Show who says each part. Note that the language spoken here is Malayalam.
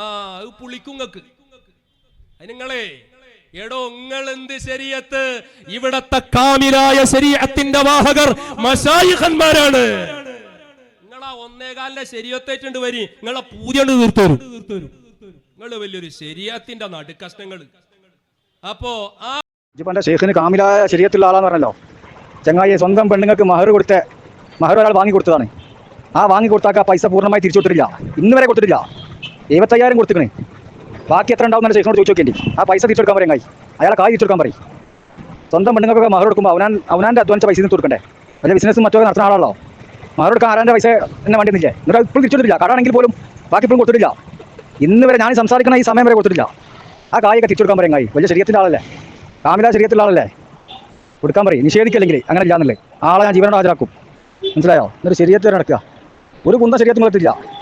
Speaker 1: ആ അത് പുളിക്കുങ്ങക്ക് നിങ്ങളെ എടോ എന്ത് ശരീരത്ത്? ഇവിടത്തെ കാമിലായ ശരീരത്തിന്റെ വാഹകർ മശായിഖന്മാരാണ് നിങ്ങളാ ഒന്നേകാലിന്റെ ശരീരത്തേറ്റുണ്ട് വരി. നിങ്ങളെ പൂജണ്ട് തീർത്തോരും. നിങ്ങൾ വലിയൊരു ശരീരത്തിന്റെ നടുക്കഷ്ടങ്ങൾ അപ്പോ ആ
Speaker 2: ഇജിപ്പോ എന്റെ ഷെയ്ഖിന് കാമിലായ ശരീരത്തിലുള്ള ആളാന്ന് പറഞ്ഞല്ലോ. ചങ്ങായി സ്വന്തം പെണ്ണുങ്ങൾക്ക് മഹർ കൊടുത്ത മഹർ ഒരാൾ വാങ്ങി കൊടുത്തതാണ്. ആ വാങ്ങി കൊടുത്താൽ ആ പൈസ പൂർണമായി തിരിച്ചു കൊടുത്തിട്ടില്ല. ഇന്ന് വരെ കൊടുത്തിട്ടില്ല. എഴുപത്തയ്യായിരം കൊടുത്തിക്കണേ. ബാക്കി എത്ര ഉണ്ടാവും ഷെയ്ഖിനോട് ചോദിച്ചു നോക്കേണ്ടി ആ പൈസ തിരിച്ചെടുക്കാൻ പറയും കായി അയാളെ കായ് തിരിച്ചെടുക്കാൻ പറയും. സ്വന്തം പെണ്ണുങ്ങൾക്ക് മഹർ കൊടുക്കുമ്പോൾ അവനാൻ അവനാന്റെ അധ്വാനിച്ച പൈസ കൊടുക്കണ്ടേ? വലിയ ബിസിനസ്സും മറ്റൊക്കെ നടത്തുന്ന ആളാണല്ലോ. മഹർ കൊടുക്കാൻ ആരാന്റെ പൈസ എന്നെ വേണ്ടി നിന്നില്ലേ എന്നിട്ട് ഇപ്പോൾ തിരിച്ചെടുത്തില്ല കടാണെങ്കിൽ പോലും ബാക്കി ഇപ്പോഴും കൊടുത്തിട്ടില്ല. ഇന്ന് വരെ ഞാൻ സംസാരിക്കുന്ന ഈ സമയം വരെ കൊടുത്തിട്ടില്ല. ആ കായൊക്കെ തിരിച്ചെടുക്കാൻ പറയും കായ് വലിയ ശരീരത്തിന്റെ ആളല്ലേ. കാമില ശരീരത്തിലുള്ള ആളല്ലേ. കൊടുക്കാൻ പറയും. നിഷേധിക്കില്ലെങ്കിൽ അങ്ങനെ ഇല്ലാന്നല്ലേ ആളെ ഞാൻ ജീവനോട് ഹാജരാക്കും. മനസ്സിലായോ? എന്നിട്ട് ശരീരത്തിൽ നടക്കുക. ഒരു കുന്ത ശരീരത്തിൽ നിർത്തില്ല